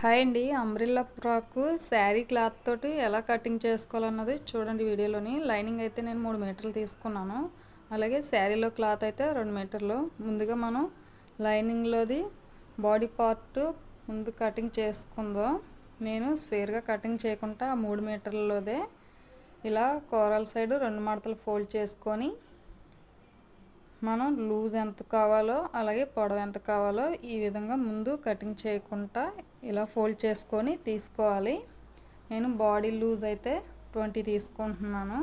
Hi అండి umbrella frock sari cloth తోటి ఎలా కటింగ్ చేసుకోవాలన్నది చూడండి వీడియోలోని. లైనింగ్ అయితే నేను మూడు మీటర్లు తీసుకున్నాను. అలాగే శారీలో క్లాత్ అయితే రెండు మీటర్లు. ముందుగా మనం లైనింగ్లోది బాడీ పార్ట్ ముందు కటింగ్ చేసుకుందో. నేను స్వేర్గా కటింగ్ చేయకుండా మూడు మీటర్లలోదే ఇలా కోరల్ సైడ్ రెండు మడతలు ఫోల్డ్ చేసుకొని మనం లూజ్ ఎంత కావాలో అలాగే పొడవు ఎంత కావాలో ఈ విధంగా ముందు కటింగ్ చేయకుండా ఇలా ఫోల్డ్ చేసుకొని తీసుకోవాలి. నేను బాడీ లూజ్ అయితే ట్వంటీ తీసుకుంటున్నాను.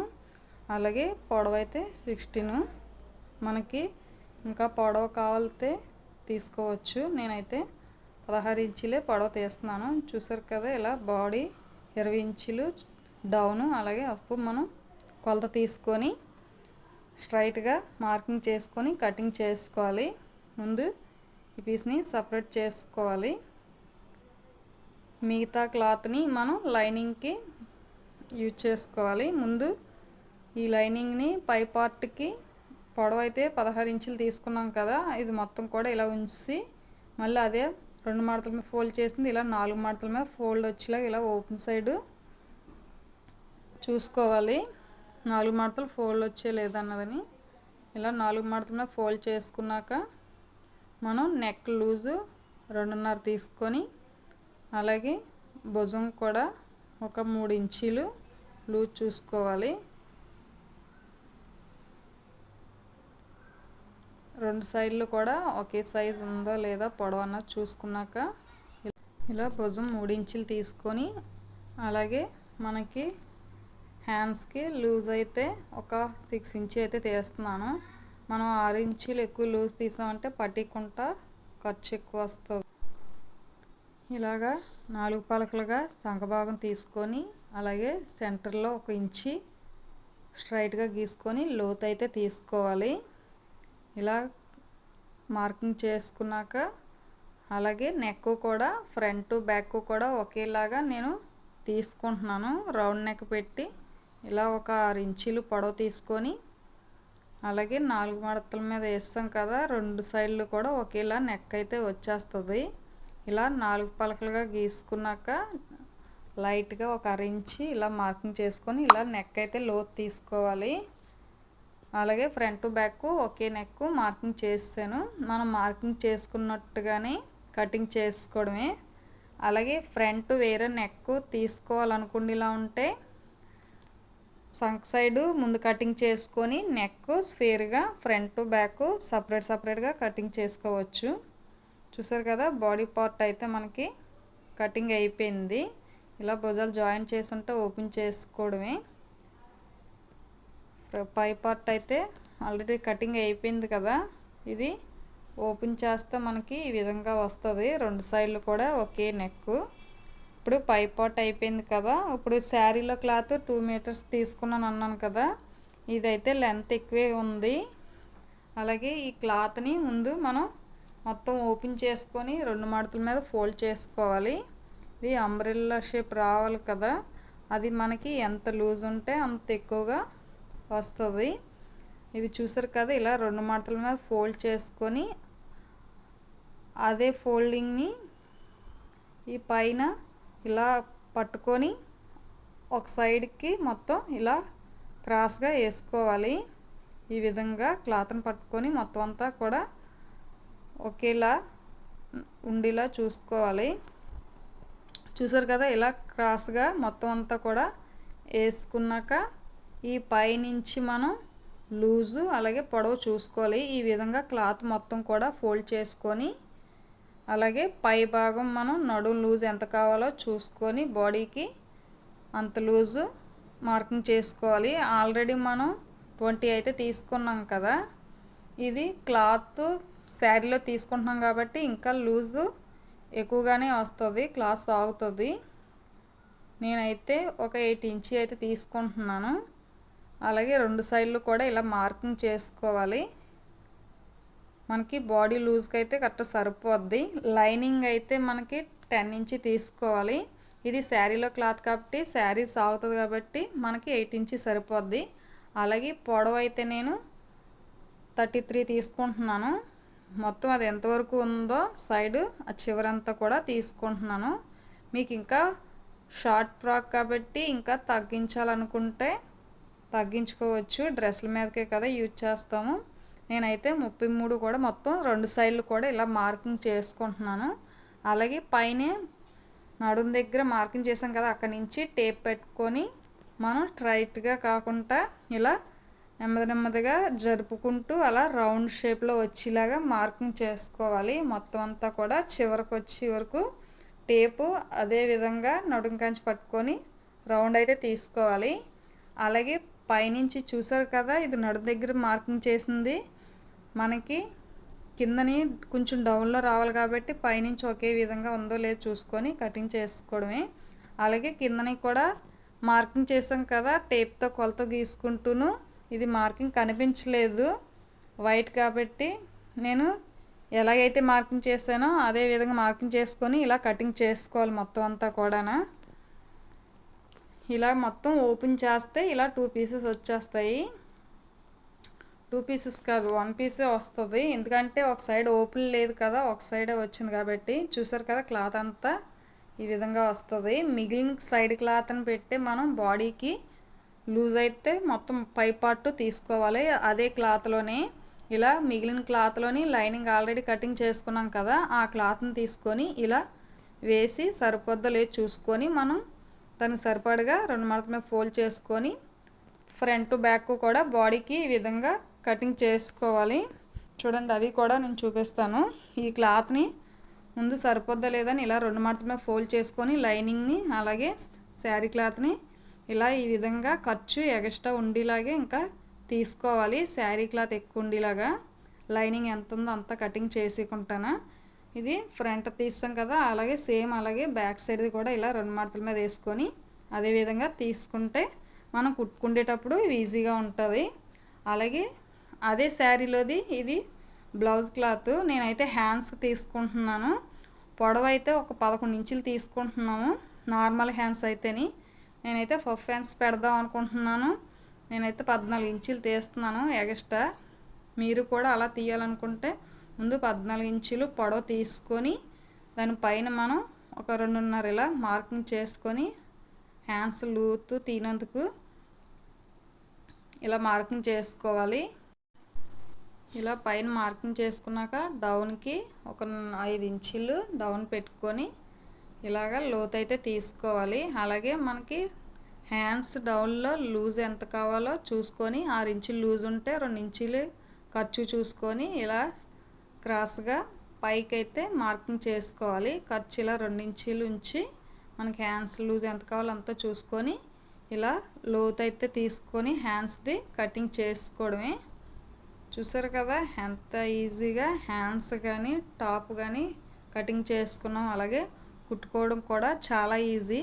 అలాగే పొడవు అయితే సిక్స్టీన్. మనకి ఇంకా పొడవు కావాలితే తీసుకోవచ్చు. నేనైతే పదహారు ఇంచులే పొడవ తీస్తున్నాను. చూసారు కదా ఇలా బాడీ ఇరవై ఇంచులు డౌను అలాగే అప్పు మనం కొలత తీసుకొని స్ట్రైట్గా మార్కింగ్ చేసుకొని కటింగ్ చేసుకోవాలి. ముందు ఈ పీస్ని సపరేట్ చేసుకోవాలి. మిగతా క్లాత్ని మనం లైనింగ్కి యూజ్ చేసుకోవాలి. ముందు ఈ లైనింగ్ని పై పార్ట్కి పొడవైతే అయితే పదహారు ఇంచులు తీసుకున్నాం కదా ఇది మొత్తం కూడా ఇలా ఉంచి మళ్ళీ అదే రెండు మడతల మీద ఫోల్డ్ చేసింది ఇలా నాలుగు మడతల మీద ఫోల్డ్ వచ్చేలా ఇలా ఓపెన్ సైడ్ చూసుకోవాలి. నాలుగు మడతలు ఫోల్డ్ వచ్చే లేదన్నదని ఇలా నాలుగు మడతల మీద ఫోల్డ్ చేసుకున్నాక మనం నెక్ లూజు రెండున్నర తీసుకొని అలాగే భుజం కూడా ఒక మూడు ఇంచీలు లూజ్ చూసుకోవాలి. రెండు సైడ్లు కూడా ఒకే సైజు ఉందో లేదా పొడవు అన్నది చూసుకున్నాక ఇలా భుజం మూడు ఇంచులు తీసుకొని అలాగే మనకి హ్యాండ్స్కి లూజ్ అయితే ఒక సిక్స్ ఇంచ్ అయితే తీస్తున్నాను. మనం ఆరు ఇంచులు ఎక్కువ లూజ్ తీసామంటే పట్టికుంటా ఖర్చు ఎక్కువ వస్తుంది. ఇలాగా నాలుగు పలకలుగా సగభాగం తీసుకొని అలాగే సెంటర్లో ఒక ఇంచి స్ట్రైట్గా గీసుకొని లోతు అయితే తీసుకోవాలి. ఇలా మార్కింగ్ చేసుకున్నాక అలాగే నెక్ కూడా ఫ్రంట్ బ్యాక్ కూడా ఒకేలాగా నేను తీసుకుంటున్నాను. రౌండ్ నెక్ పెట్టి ఇలా ఒక ఆరు ఇంచీలు పొడవు తీసుకొని అలాగే నాలుగు మడతల మీద వేస్తాం కదా రెండు సైడ్లు కూడా ఒకేలా నెక్ అయితే వచ్చేస్తుంది. ఇలా నాలుగు పలకలుగా గీసుకున్నాక లైట్గా ఒక అరించి ఇలా మార్కింగ్ చేసుకొని ఇలా నెక్ అయితే లోతు తీసుకోవాలి. అలాగే ఫ్రంట్ బ్యాక్ ఒకే నెక్ మార్కింగ్ చేస్తాను. మనం మార్కింగ్ చేసుకున్నట్టుగానే కటింగ్ చేసుకోవడమే. అలాగే ఫ్రంట్ వేరే నెక్ తీసుకోవాలనుకుండేలా ఉంటే సంక్ సైడ్ ముందు కటింగ్ చేసుకొని నెక్ స్ఫేర్గా ఫ్రంట్ బ్యాక్ సపరేట్ సపరేట్గా కటింగ్ చేసుకోవచ్చు. చూసారు కదా బాడీ పార్ట్ అయితే మనకి కటింగ్ అయిపోయింది. ఇలా భుజాలు జాయింట్ చేసి ఉంటే ఓపెన్ చేసుకోవడమే పై పార్ట్ అయితే ఆల్రెడీ కటింగ్ అయిపోయింది కదా ఇది ఓపెన్ చేస్తే మనకి ఈ విధంగా వస్తుంది. రెండు సైడ్లు కూడా ఒకే నెక్ ఇప్పుడు పై పార్ట్ అయిపోయింది కదా ఇప్పుడు శారీలో క్లాత్ టూ మీటర్స్ తీసుకున్నాను అన్నాను కదా ఇదైతే లెంత్ ఎక్కువే ఉంది. అలాగే ఈ క్లాత్ని ముందు మనం మొత్తం ఓపెన్ చేసుకొని రెండు మడతల మీద ఫోల్డ్ చేసుకోవాలి. ఇది అంబ్రెల్లా షేప్ రావాలి కదా. అది మనకి ఎంత లూజ్ ఉంటే అంత ఎక్కువగా వస్తుంది. ఇవి చూసారు కదా ఇలా రెండు మడతల మీద ఫోల్డ్ చేసుకొని అదే ఫోల్డింగ్ని ఈ పైన ఇలా పట్టుకొని ఒక సైడ్కి మొత్తం ఇలా క్రాస్గా వేసుకోవాలి. ఈ విధంగా క్లాత్ని పట్టుకొని మొత్తం అంతా కూడా ఒకేలా ఉండేలా చూసుకోవాలి. చూసారు కదా ఇలా క్రాస్గా మొత్తం అంతా కూడా వేసుకున్నాక ఈ పైనుంచి మనం లూజు అలాగే పొడవు చూసుకోవాలి. ఈ విధంగా క్లాత్ మొత్తం కూడా ఫోల్డ్ చేసుకొని అలాగే పై భాగం మనం నడుము లూజ్ ఎంత కావాలో చూసుకొని బాడీకి అంత లూజు మార్కింగ్ చేసుకోవాలి. ఆల్రెడీ మనం ట్వంటీ అయితే తీసుకున్నాం కదా ఇది క్లాత్ శారీలో తీసుకుంటున్నాం కాబట్టి ఇంకా లూజు ఎక్కువగానే వస్తుంది క్లాత్ సాగుతుంది. నేనైతే ఒక ఎయిట్ ఇంచి అయితే తీసుకుంటున్నాను. అలాగే రెండు సైడ్లు కూడా ఇలా మార్కింగ్ చేసుకోవాలి. మనకి బాడీ లూజ్కి అయితే కరెక్ట్ సరిపోద్ది. లైనింగ్ అయితే మనకి టెన్ ఇంచి తీసుకోవాలి. ఇది శారీలో క్లాత్ కాబట్టి శారీ సాగుతుంది కాబట్టి మనకి ఎయిట్ ఇంచి సరిపోద్ది. అలాగే పొడవు అయితే నేను థర్టీ త్రీ తీసుకుంటున్నాను. మొత్తం అది ఎంతవరకు ఉందో సైడ్ ఆ చివరంతా కూడా తీసుకుంటున్నాను. మీకు ఇంకా షార్ట్ ఫ్రాక్ కాబట్టి ఇంకా తగ్గించాలనుకుంటే తగ్గించుకోవచ్చు. డ్రెస్ల మీదకే కదా యూజ్ చేస్తాము. నేనైతే ముప్పై మూడు కూడా మొత్తం రెండు సైడ్లు కూడా ఇలా మార్కింగ్ చేసుకుంటున్నాను. అలాగే పైన నడుం దగ్గర మార్కింగ్ చేసాం కదా అక్కడి నుంచి టేప్ పెట్టుకొని మనం స్ట్రైట్గా కాకుండా ఇలా నెమ్మది నెమ్మదిగా జరుపుకుంటూ అలా రౌండ్ షేప్లో వచ్చేలాగా మార్కింగ్ చేసుకోవాలి. మొత్తం అంతా కూడా చివరికి వచ్చే వరకు టేపు అదే విధంగా నడుంకంచి పట్టుకొని రౌండ్ అయితే తీసుకోవాలి. అలాగే పైనుంచి చూసారు కదా ఇది నడు దగ్గర మార్కింగ్ చేసింది. మనకి కిందని కొంచెం డౌన్లో రావాలి కాబట్టి పైనుంచి ఒకే విధంగా ఉందో లేదో చూసుకొని కటింగ్ చేసుకోవడమే. అలాగే కిందని కూడా మార్కింగ్ చేసాం కదా టేప్తో కొలత గీసుకుంటూను ఇది మార్కింగ్ కనిపించలేదు. వైట్ కాబట్టి నేను ఎలాగైతే మార్కింగ్ చేశానో అదే విధంగా మార్కింగ్ చేసుకొని ఇలా కటింగ్ చేసుకోవాలి మొత్తం అంతా కూడానా. ఇలా మొత్తం ఓపెన్ చేస్తే ఇలా టూ పీసెస్ వచ్చేస్తాయి. టూ పీసెస్ కాదు వన్ పీసే వస్తుంది. ఎందుకంటే ఒక సైడ్ ఓపెన్ లేదు కదా ఒక సైడే వచ్చింది కాబట్టి చూసారు కదా క్లాత్ అంతా ఈ విధంగా వస్తుంది. మిగిలిన సైడ్ క్లాత్ని పెట్టి మనం బాడీకి లూజ్ అయితే మొత్తం పై పార్ట్ తీసుకోవాలి. అదే క్లాత్లోనే ఇలా మిగిలిన క్లాత్లోని లైనింగ్ ఆల్రెడీ కటింగ్ చేసుకున్నాం కదా ఆ క్లాత్ని తీసుకొని ఇలా వేసి సరిపోద్దో లేదు చూసుకొని మనం దానికి సరిపడగా రెండు మడత మీద ఫోల్డ్ చేసుకొని ఫ్రంట్ బ్యాక్ కూడా బాడీకి ఈ విధంగా కటింగ్ చేసుకోవాలి. చూడండి అది కూడా నేను చూపిస్తాను. ఈ క్లాత్ని ముందు సరిపోద్దా లేదని ఇలా రెండు మడత మీద ఫోల్డ్ చేసుకొని లైనింగ్ని అలాగే శారీ క్లాత్ని ఇలా ఈ విధంగా ఖర్చు ఎగస్ట్రా ఉండేలాగే ఇంకా తీసుకోవాలి. శారీ క్లాత్ ఎక్కువ ఉండేలాగా లైనింగ్ ఎంత ఉందో అంత కటింగ్ చేసుకుంటాను. ఇది ఫ్రంట్ తీస్తాం కదా అలాగే సేమ్ అలాగే బ్యాక్ సైడ్ది కూడా ఇలా రెండు మడతల మీద వేసుకొని అదే విధంగా తీసుకుంటే మనం కుట్టుకుండేటప్పుడు ఈజీగా ఉంటుంది. అలాగే అదే శారీలోది ఇది బ్లౌజ్ క్లాత్ నేనైతే హ్యాండ్స్ తీసుకుంటున్నాను. పొడవైతే ఒక పదకొండు ఇంచులు తీసుకుంటున్నాము నార్మల్ హ్యాండ్స్ అయితేని. నేనైతే ఫఫ్ ఫ్యాన్స్ పెడదాం అనుకుంటున్నాను. నేనైతే పద్నాలుగు ఇంచులు తీస్తున్నాను ఎగస్ట్రా. మీరు కూడా అలా తీయాలనుకుంటే ముందు పద్నాలుగు ఇంచులు పొడవ తీసుకొని దానిపైన మనం ఒక రెండున్నర ఇలా మార్కింగ్ చేసుకొని హ్యాండ్స్ లూతు తీనందుకు ఇలా మార్కింగ్ చేసుకోవాలి. ఇలా పైన మార్కింగ్ చేసుకున్నాక డౌన్కి ఒక ఐదు ఇంచులు డౌన్ పెట్టుకొని ఇలాగ లోతైతే తీసుకోవాలి. అలాగే మనకి హ్యాండ్స్ డౌన్లో లూజ్ ఎంత కావాలో చూసుకొని ఆరు ఇంచులు లూజ్ ఉంటే రెండు ఇంచులు ఖర్చు చూసుకొని ఇలా క్రాస్గా పైకి అయితే మార్కింగ్ చేసుకోవాలి. ఖర్చు ఇలా రెండు ఇంచులు ఉంచి మనకి హ్యాండ్స్ లూజ్ ఎంత కావాలో అంతా చూసుకొని ఇలా లోత్ అయితే తీసుకొని హ్యాండ్స్ది కటింగ్ చేసుకోవడమే. చూసారు కదా? ఎంత ఈజీగా హ్యాండ్స్ కానీ టాప్ కానీ కటింగ్ చేసుకున్నాం. అలాగే కుట్టుకోవడం కూడా చాలా ఈజీ.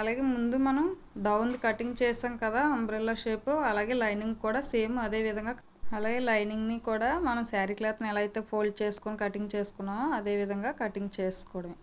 అలాగే ముందు మనం డౌన్ కటింగ్ చేసాం కదా అంబ్రెల్లా షేప్ అలాగే లైనింగ్ కూడా సేమ్ అదే విధంగా. అలాగే లైనింగ్ని కూడా మనం శారీ క్లాత్ని ఎలా అయితే ఫోల్డ్ చేసుకొని కటింగ్ చేసుకున్నామో అదే విధంగా కటింగ్ చేసుకోవడమే.